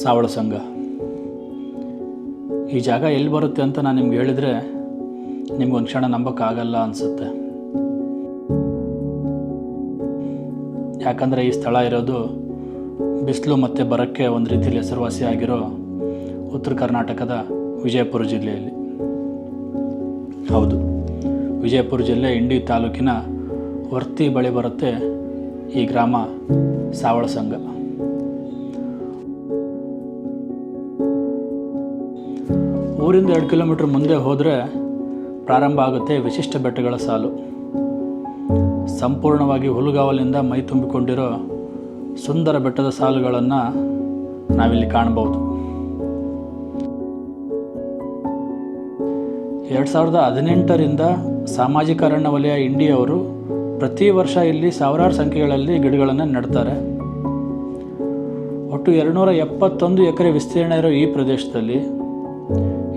ಸಾವಳ ಸಂಘ. ಈ ಜಾಗ ಎಲ್ಲಿ ಬರುತ್ತೆ ಅಂತ ನಾನು ನಿಮ್ಗೆ ಹೇಳಿದರೆ ನಿಮ್ಗೊಂದು ಕ್ಷಣ ನಂಬೋಕ್ಕಾಗಲ್ಲ ಅನಿಸುತ್ತೆ. ಯಾಕಂದರೆ ಈ ಸ್ಥಳ ಇರೋದು ಬಿಸಿಲು ಮತ್ತು ಬರೋಕ್ಕೆ ಒಂದು ರೀತಿಯಲ್ಲಿ ಹೆಸರುವಾಸಿ ಆಗಿರೋ ಉತ್ತರ ಕರ್ನಾಟಕದ ವಿಜಯಪುರ ಜಿಲ್ಲೆಯಲ್ಲಿ. ಹೌದು, ವಿಜಯಪುರ ಜಿಲ್ಲೆ ಇಂಡಿ ತಾಲೂಕಿನ ವರ್ತಿ ಬಳಿ ಬರುತ್ತೆ ಈ ಗ್ರಾಮ ಸಾವಳ ಸಂಘ. ಊರಿಂದ ಎರಡು ಕಿಲೋಮೀಟ್ರ್ ಮುಂದೆ ಹೋದರೆ ಪ್ರಾರಂಭ ಆಗುತ್ತೆ ವಿಶಿಷ್ಟ ಬೆಟ್ಟಗಳ ಸಾಲು. ಸಂಪೂರ್ಣವಾಗಿ ಹುಲುಗಾವಲಿಂದ ಮೈ ತುಂಬಿಕೊಂಡಿರೋ ಸುಂದರ ಬೆಟ್ಟದ ಸಾಲುಗಳನ್ನು ನಾವಿಲ್ಲಿ ಕಾಣಬಹುದು. ಎರಡು ಸಾವಿರದ ಹದಿನೆಂಟರಿಂದ ಸಾಮಾಜಿಕ ಅರಣ್ಯ ವಲಯ ಇಂಡಿಯವರು ಪ್ರತಿ ವರ್ಷ ಇಲ್ಲಿ ಸಾವಿರಾರು ಸಂಖ್ಯೆಗಳಲ್ಲಿ ಗಿಡಗಳನ್ನು ನೆಡ್ತಾರೆ. ಒಟ್ಟು ಎರಡುನೂರ ಎಪ್ಪತ್ತೊಂದು ಎಕರೆ ವಿಸ್ತೀರ್ಣ ಇರೋ ಈ ಪ್ರದೇಶದಲ್ಲಿ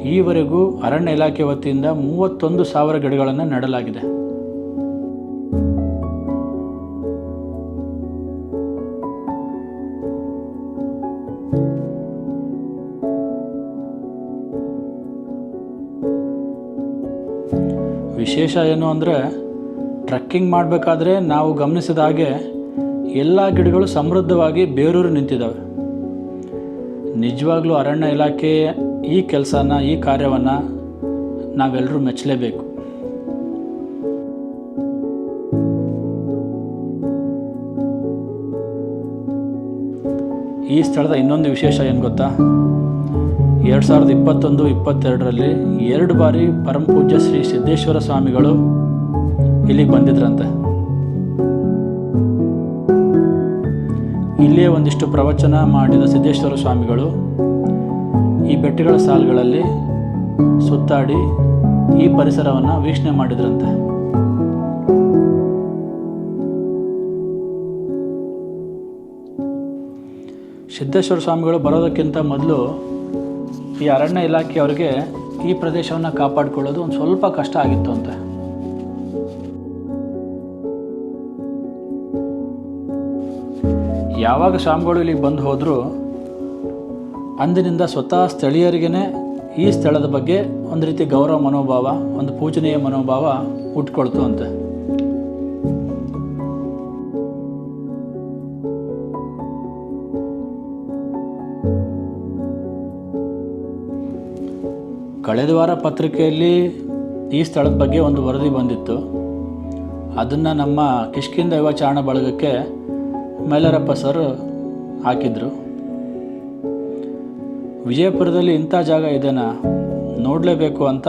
ಈವರೆಗೂ ಅರಣ್ಯ ಇಲಾಖೆ ವತಿಯಿಂದ ಮೂವತ್ತೊಂದು ಸಾವಿರ ಗಿಡಗಳನ್ನು ನೆಡಲಾಗಿದೆ. ವಿಶೇಷ ಏನು ಅಂದರೆ, ಟ್ರಕ್ಕಿಂಗ್ ಮಾಡಬೇಕಾದ್ರೆ ನಾವು ಗಮನಿಸಿದ ಹಾಗೆ ಎಲ್ಲ ಗಿಡಗಳು ಸಮೃದ್ಧವಾಗಿ ಬೇರೂರು ನಿಂತಿದ್ದಾವೆ. ನಿಜವಾಗ್ಲೂ ಅರಣ್ಯ ಇಲಾಖೆ ಈ ಕೆಲಸನ, ಈ ಕಾರ್ಯವನ್ನು ನಾವೆಲ್ಲರೂ ಮೆಚ್ಚಲೇಬೇಕು. ಈ ಸ್ಥಳದ ಇನ್ನೊಂದು ವಿಶೇಷ ಏನು ಗೊತ್ತಾ? ಎರಡು ಸಾವಿರದ ಇಪ್ಪತ್ತೊಂದು, ಇಪ್ಪತ್ತೆರಡರಲ್ಲಿ ಎರಡು ಬಾರಿ ಪರಮಪೂಜ್ಯ ಶ್ರೀ ಸಿದ್ದೇಶ್ವರ ಸ್ವಾಮಿಗಳು ಇಲ್ಲಿಗೆ ಬಂದಿದ್ರಂತೆ. ಇಲ್ಲಿಯೇ ಒಂದಿಷ್ಟು ಪ್ರವಚನ ಮಾಡಿದ ಸಿದ್ದೇಶ್ವರ ಸ್ವಾಮಿಗಳು ಈ ಬೆಟ್ಟಗಳ ಸಾಲುಗಳಲ್ಲಿ ಸುತ್ತಾಡಿ ಈ ಪರಿಸರವನ್ನು ವೀಕ್ಷಣೆ ಮಾಡಿದ್ರಂತೆ. ಸಿದ್ದೇಶ್ವರ ಸ್ವಾಮಿಗಳು ಬರೋದಕ್ಕಿಂತ ಮೊದಲು ಈ ಅರಣ್ಯ ಇಲಾಖೆಯವರಿಗೆ ಈ ಪ್ರದೇಶವನ್ನು ಕಾಪಾಡಿಕೊಳ್ಳೋದು ಒಂದು ಸ್ವಲ್ಪ ಕಷ್ಟ ಆಗಿತ್ತು ಅಂತೆ. ಯಾವಾಗ ಸ್ವಾಮಿಗಳು ಇಲ್ಲಿಗೆ ಬಂದು ಹೋದರೂ, ಅಂದಿನಿಂದ ಸ್ವತಃ ಸ್ಥಳೀಯರಿಗೇ ಈ ಸ್ಥಳದ ಬಗ್ಗೆ ಒಂದು ರೀತಿ ಗೌರವ ಮನೋಭಾವ, ಒಂದು ಪೂಜನೀಯ ಮನೋಭಾವ ಹುಟ್ಕೊಳ್ತು ಅಂತೆ ಕಳೆದ ವಾರ ಪತ್ರಿಕೆಯಲ್ಲಿ ಈ ಸ್ಥಳದ ಬಗ್ಗೆ ಒಂದು ವರದಿ ಬಂದಿತ್ತು. ಅದನ್ನು ನಮ್ಮ ಕಿಷ್ಕಿಂದ ಯುವ ಬಳಗಕ್ಕೆ ಮೈಲಾರಪ್ಪ ಸರ್ ಹಾಕಿದ್ರು. ವಿಜಯಪುರದಲ್ಲಿ ಇಂಥ ಜಾಗ ಇದೆನಾ? ನೋಡಲೇಬೇಕು ಅಂತ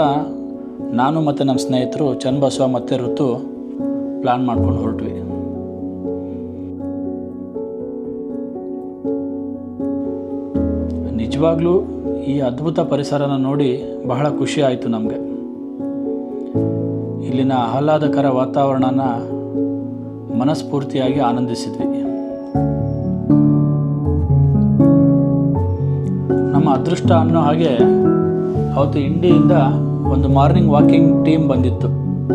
ನಾನು ಮತ್ತು ನಮ್ಮ ಸ್ನೇಹಿತರು ಚನ್ನಬಸವ ಮತ್ತು ಋತು ಪ್ಲ್ಯಾನ್ ಮಾಡ್ಕೊಂಡು ಹೊರಟ್ವಿ. ನಿಜವಾಗ್ಲೂ ಈ ಅದ್ಭುತ ಪರಿಸರನ ನೋಡಿ ಬಹಳ ಖುಷಿ ಆಯಿತು ನಮಗೆ. ಇಲ್ಲಿನ ಆಹ್ಲಾದಕರ ವಾತಾವರಣನ ಮನಸ್ಫೂರ್ತಿಯಾಗಿ ಆನಂದಿಸಿದ್ವಿ. ನಮ್ಮ ಅದೃಷ್ಟ ಅನ್ನೋ ಹಾಗೆ ಅವತ್ತು ಇಂಡಿಯಿಂದ ಒಂದು ಮಾರ್ನಿಂಗ್ ವಾಕಿಂಗ್ ಟೀಮ್ ಬಂದಿತ್ತು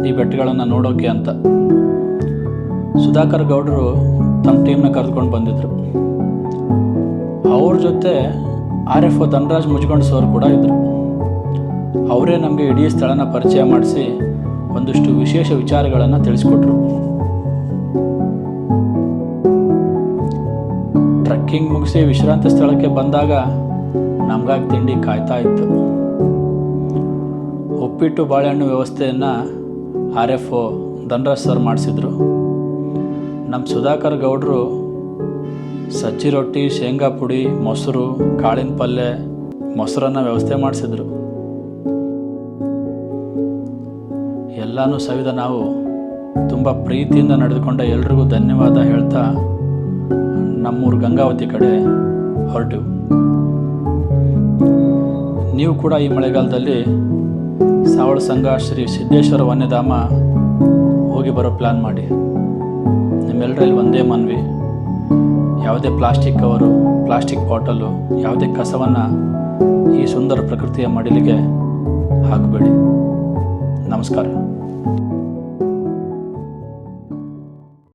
ಈ ಬೆಟ್ಟಗಳನ್ನು ನೋಡೋಕೆ ಅಂತ. ಸುಧಾಕರ್ ಗೌಡರು ತಮ್ಮ ಟೀಮ್ನ ಕರೆದುಕೊಂಡು ಬಂದಿದ್ದರು ಅವ್ರ ಜೊತೆ R F O Dhanraj Mujgond sir ಕೂಡ ಇದ್ದರು ಅವರೇ ನಮಗೆ ಇಡೀ ಸ್ಥಳನ ಪರಿಚಯ ಮಾಡಿಸಿ ಒಂದಷ್ಟು ವಿಶೇಷ ವಿಚಾರಗಳನ್ನು ತಿಳಿಸ್ಕೊಟ್ರು. ಟ್ರಕ್ಕಿಂಗ್ ಮುಗಿಸಿ ವಿಶ್ರಾಂತಿ ಸ್ಥಳಕ್ಕೆ ಬಂದಾಗ ನಮ್ಗಾಗಿ ತಿಂಡಿ ಕಾಯ್ತಾ ಇತ್ತು. ಉಪ್ಪಿಟ್ಟು ಬಾಳೆಹಣ್ಣು ವ್ಯವಸ್ಥೆಯನ್ನು R F O Dhanraj sir ಮಾಡಿಸಿದ್ರು. ನಮ್ಮ ಸುಧಾಕರ್ ಗೌಡರು ಸಜ್ಜಿ ರೊಟ್ಟಿ, ಶೇಂಗಾ ಪುಡಿ, ಮೊಸರು, ಕಾಳಿನ ಪಲ್ಯ ಮೊಸರನ್ನು ವ್ಯವಸ್ಥೆ ಮಾಡಿಸಿದ್ರು. ಎಲ್ಲನೂ ಸವಿದ ನಾವು ತುಂಬ ಪ್ರೀತಿಯಿಂದ ನಡೆದುಕೊಂಡ ಎಲ್ರಿಗೂ ಧನ್ಯವಾದ ಹೇಳ್ತಾ ನಮ್ಮೂರು ಗಂಗಾವತಿ ಕಡೆ ಹೊರಟೆವು. ನೀವು ಕೂಡ ಈ ಮಳೆಗಾಲದಲ್ಲಿ ಸಾವಳ ಸಂಘ ಶ್ರೀ ಸಿದ್ದೇಶ್ವರ ವನ್ಯಧಾಮ ಹೋಗಿ ಬರೋ ಪ್ಲ್ಯಾನ್ ಮಾಡಿ. ನಿಮ್ಮೆಲ್ಲರಲ್ಲಿ ಒಂದೇ ಮನವಿ. ಯಾವುದೇ ಪ್ಲಾಸ್ಟಿಕ್ ಕವರು ಪ್ಲಾಸ್ಟಿಕ್ ಬಾಟಲು, ಯಾವುದೇ ಕಸವನ್ನು ಈ ಸುಂದರ ಪ್ರಕೃತಿಯ ಮಡಿಲಿಗೆ ಹಾಕಬೇಡಿ. ನಮಸ್ಕಾರ.